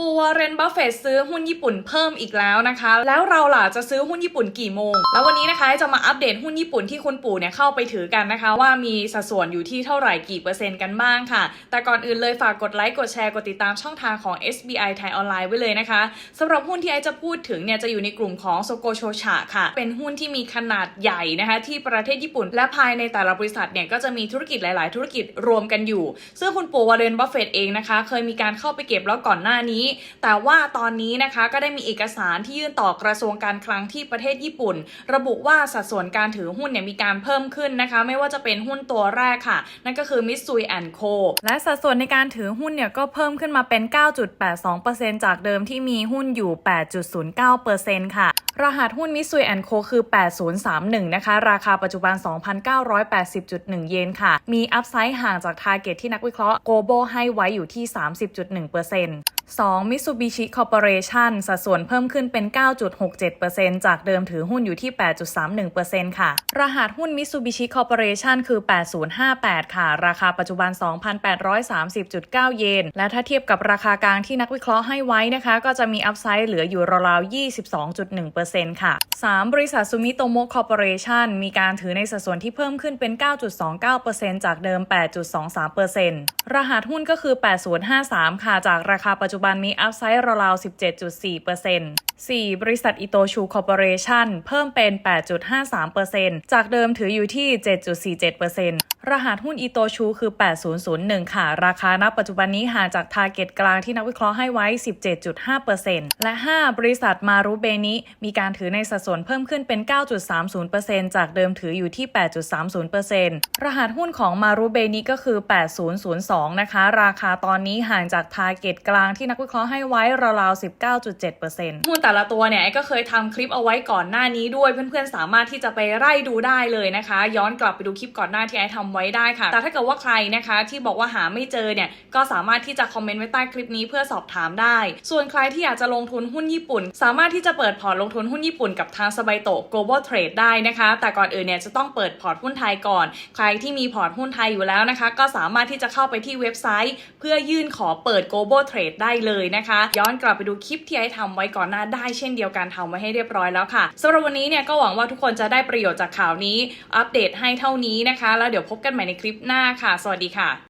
ปูวอร์เรนบัฟเฟตซื้อหุ้นญี่ปุ่นเพิ่มอีกแล้วนะคะ แล้วเราล่ะจะซื้อหุ้นญี่ปุ่นกี่โมง แล้ววันนี้นะคะจะมาอัปเดตหุ้นญี่ปุ่นที่คุณปู่เนี่ยเข้าไปถือกันนะคะ ว่ามีสัดส่วนอยู่ที่เท่าไหร่กี่เปอร์เซ็นต์กันบ้างค่ะ แต่ก่อนอื่นเลยฝากกดไลค์กดแชร์กดติดตามช่องทางของ SBI ไทยออนไลน์ไว้เลยนะคะสำหรับหุ้นที่ไอจะพูดถึงเนี่ยจะอยู่ในกลุ่มของโซโกโชชะค่ะ เป็นหุ้นที่มีขนาดใหญ่นะคะที่ประเทศญี่ปุ่น และภายในแต่ละบริษัทเนี่ยก็จะมีธุรกิจหลาย ๆ ธุรกิจรวมกันอยู่ ซึ่งคุณปู่วอร์เรนบัฟเฟตเองนะคะ เคยมีการเข้าไปเก็บแล้วก่อนหน้านี้แต่ว่าตอนนี้นะคะก็ได้มีเอกสารที่ยื่นต่อกระทรวงการคลังที่ประเทศญี่ปุ่น ระบุว่าสัดส่วนการถือหุ้นเนี่ยมีการเพิ่มขึ้นนะคะ ไม่ว่าจะเป็นหุ้นตัวแรกค่ะ นั่นก็คือมิสซุยแอนโคและสัดส่วนในการถือหุ้นเนี่ยก็เพิ่มขึ้นมาเป็น 9.82%จากเดิมที่มีหุ้นอยู่ 8.09%ค่ะ รหัสหุ้นมิซุยแอนโคคือ 8031 นะคะ ราคาปัจจุบัน 2,980.1 เยนค่ะ มีอัพไซด์ห่างจากทาร์เก็ตที่นักวิเคราะห์ Global ให้ไว้อยู่ที่ 30.1% 2. Mitsubishi Corporation สัดส่วนเพิ่มขึ้นเป็น 9.67%จากเดิมถือหุ้นอยู่ที่ 8.31%ค่ะ รหัสหุ้น Mitsubishi Corporation คือ 8058 ค่ะ ราคาปัจจุบัน 2,830.9 เยน และถ้าเทียบกับราคากลางที่นักวิเคราะห์ให้ไว้นะคะ ก็จะมีอัพไซด์เหลืออยู่ราวๆ22.1%ค่ะ 3. บริษัท Sumitomo Corporation มีการถือในสัดส่วนที่เพิ่มขึ้นเป็น 9.29%จากเดิม 8.23%รหัสหุ้นก็คือ 8053 ค่ะ จากราคาปัจปัจจุบันมีอัพไซด์ราวๆ17.4%เปอร์เซ็นต์ 4. บริษัทอิโตชูคอร์ปอเรชั่นเพิ่มเป็น 8.53%จากเดิมถืออยู่ที่ 7.47%รหัสหุ้นอิโตชูคือ 8001 ค่ะ ราคาณปัจจุบันนี้ห่างจากทาร์เก็ตกลางที่นักวิเคราะห์ให้ไว้ 17.5%และ 5. บริษัทมารุเบนิ มีการถือในสัดส่วนเพิ่มขึ้นเป็น 9.30%จากเดิมถืออยู่ที่ 8.30%รหัสหุ้นของมารุเบนิก็คือ 8002 นะคะ ราคาตอนนี้ห่างจากทาร์เก็ตกลางที่นักวิเคราะห์ให้ไว้ราวๆ19.7%หุ้นต่แต่ละตัวเนี่ยไอ้ก็เคยทำคลิปเอาไว้ก่อนหน้านี้ด้วย เพื่อนๆสามารถที่จะไปไล่ดูได้เลยนะคะ ย้อนกลับไปดูคลิปก่อนหน้าที่ไอ้ทำไว้ได้ค่ะ แต่ถ้าเกิดว่าใครนะคะที่บอกว่าหาไม่เจอเนี่ยก็สามารถที่จะคอมเมนต์ไว้ใต้คลิปนี้เพื่อสอบถามได้ ส่วนใครที่อยากจะลงทุนหุ้นญี่ปุ่น สามารถที่จะเปิดพอร์ตลงทุนหุ้นญี่ปุ่นกับทางสบายโต global trade ได้นะคะ แต่ก่อนอื่นเนี่ยจะต้องเปิดพอร์ตหุ้นไทยก่อน ใครที่มีพอร์ตหุ้นไทยอยู่แล้วนะคะ ก็สามารถที่จะเข้าไปที่เว็บไซต์ เพื่อยื่นขอเปิด global trade ได้เลยนะคะ ย้อนกลับไปดูคลิปที่ไอทำไว้ก่อนหน้าได้เช่นเดียวกันทำไว้ให้เรียบร้อยแล้วค่ะสำหรับวันนี้เนี่ยก็หวังว่าทุกคนจะได้ประโยชน์จากข่าวนี้ อัปเดตให้เท่านี้นะคะ แล้วเดี๋ยวพบกันใหม่ในคลิปหน้าค่ะ สวัสดีค่ะ